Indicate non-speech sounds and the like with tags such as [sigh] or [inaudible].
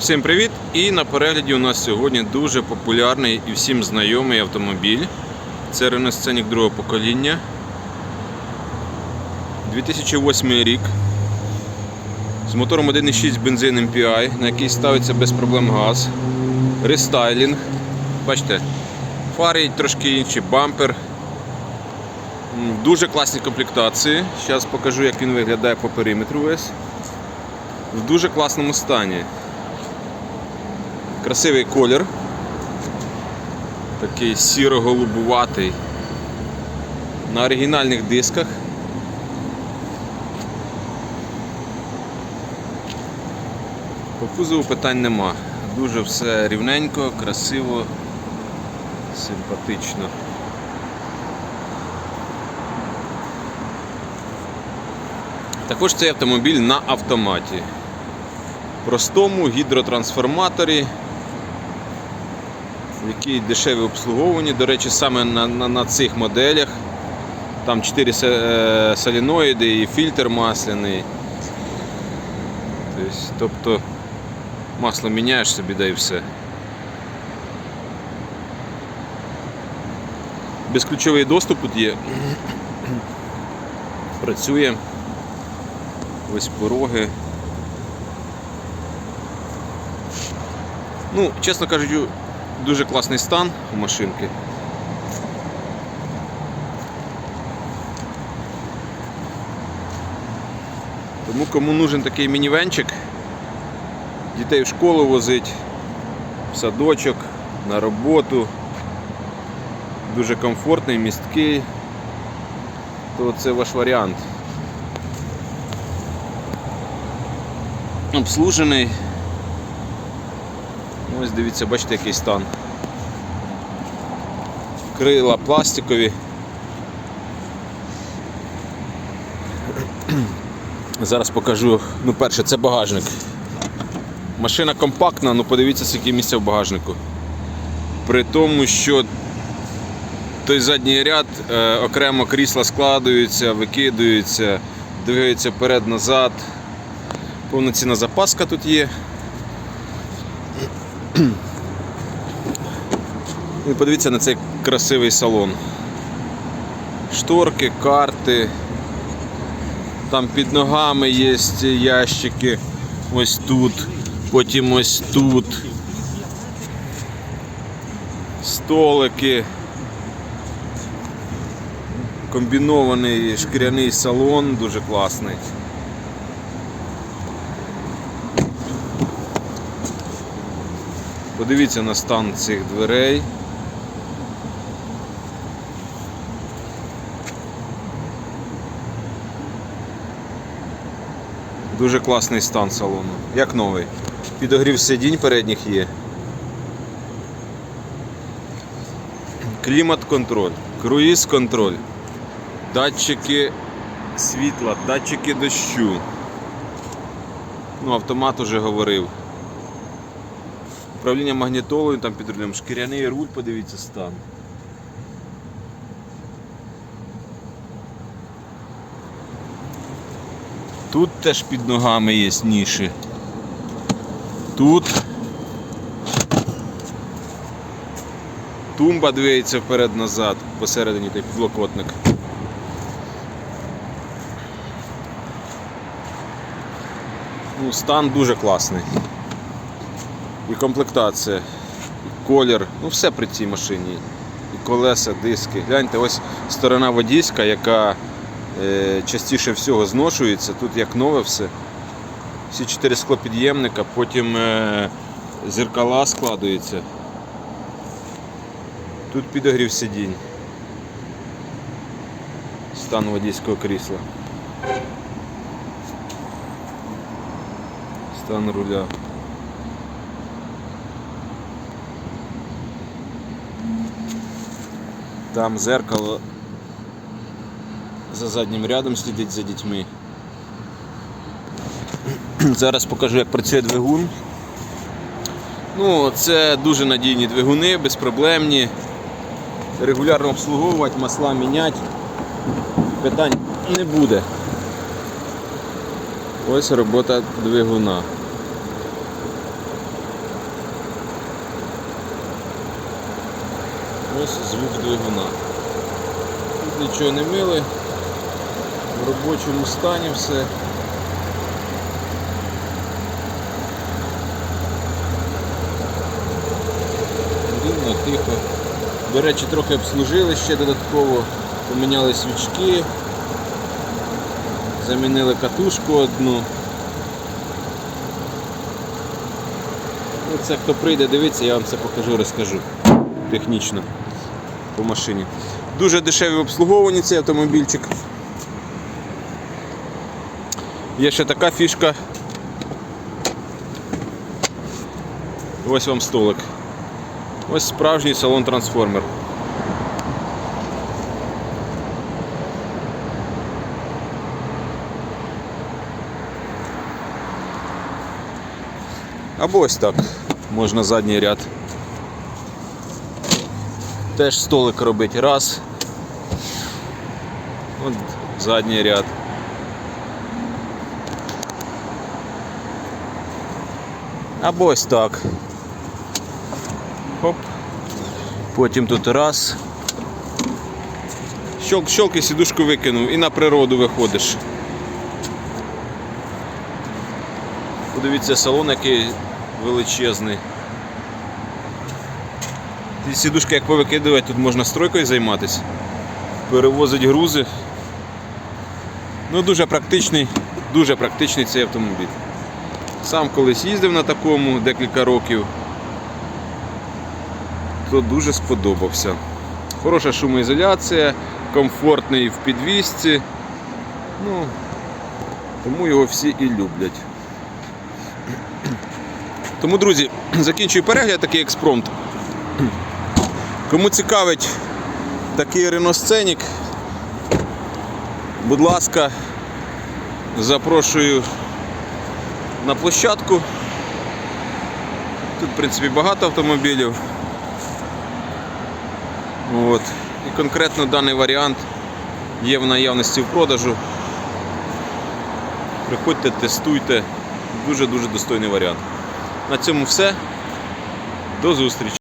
Всім привіт! І на перегляді у нас сьогодні дуже популярний і всім знайомий автомобіль. Це Renault Scenic другого покоління. 2008 рік. З мотором 1.6 бензин MPI, на який ставиться без проблем газ. Рестайлінг. Бачите, фари трошки інші, бампер. Дуже класній комплектації. Зараз покажу, як він виглядає по периметру весь. В дуже класному стані. Красивий колір. Такий сіро-голубуватий. На оригінальних дисках. По кузову питань нема. Дуже все рівненько, красиво, симпатично. Також цей автомобіль на автоматі. Простому гідротрансформаторі, які дешеві обслуговувані. До речі, саме на, на, на цих моделях. Там 4 се- е, соліноїди і фільтр масляний. Тобто, тобто масло міняєш собі, да і все. Безключовий доступ тут є. [coughs] Працює. Ось пороги. Ну, чесно кажучи, дуже класний стан у машинки. Тому кому нужен такий мінівенчик, дітей в школу возить, в садочок, на роботу, дуже комфортний, місткий, то це ваш варіант. Обслужений. Ось дивіться, бачите, який стан. Крила пластикові. Зараз покажу. Ну, перше, це багажник. Машина компактна, ну подивіться, скільки місця в багажнику. При тому, що той задній ряд е, окремо крісла складуються, викидаються, двигаються вперед-назад. Повноцінна запаска тут є. [clears throat] І подивіться на цей красивий салон. Шторки, карти. Там під ногами є ящики. Ось тут, потім ось тут. Столики. Комбінований шкіряний салон, дуже класний. Подивіться на стан цих дверей. Дуже класний стан салону. Як новий. Підогрів сидінь передніх є. Клімат-контроль, круїз-контроль, датчики світла, датчики дощу. Ну, автомат уже говорив. Управління магнітолою там під рулем, шкіряний руль, подивіться стан. Тут теж під ногами є ніші. Тут тумба двиється вперед-назад, посередині той підлокотник. Ну, стан дуже класний і комплектація, і колір, ну все при цій машині. І колеса, диски. Гляньте, ось сторона водійська, яка е, частіше всього зношується. Тут як нове все. Всі чотири склопід'ємника, потім е, зеркала складуються. Тут підогрів сидінь. Стан водійського крісла. Стан руля. Там зеркало за заднім рядом слідить за дітьми. [clears throat] Зараз покажу, як працює двигун. Ну, це дуже надійні двигуни, безпроблемні. Регулярно обслуговувати, масла міняти. Питань не буде. Ось робота двигуна. Ось звук двигуна. Тут нічого не мили. В робочому стані все. Рівно, тихо. До речі, трохи обслужили ще додатково, поміняли свічки, замінили катушку одну. Ну, Це хто прийде, дивиться, я вам це покажу, розкажу технічно по машині. Дуже дешеві в обслуговуванні цей автомобільчик. Є ще така фішка. Ось вам столик. Ось справжній салон трансформер. Або ось так. Можна задній ряд. Теж столик робити раз. От задній ряд. Або ось так. Хоп. Потім тут раз. Щелк, щелк і сідушку викинув і на природу виходиш. Подивіться салон, який величезний. Ці сідушки як повикидувати, тут можна стройкою займатися. Перевозить грузи. Ну дуже практичний, дуже практичний цей автомобіль. Сам колись їздив на такому декілька років, то дуже сподобався. Хороша шумоізоляція, комфортний в підвісці. Ну, тому його всі і люблять. Тому, друзі, закінчую перегляд такий експромт. Кому цікавить такий Scenic, будь ласка, запрошую на площадку. Тут, в принципі, багато автомобілів. От. І конкретно даний варіант є в наявності в продажу. Приходьте, тестуйте. Дуже-дуже достойний варіант. На цьому все. До зустрічі!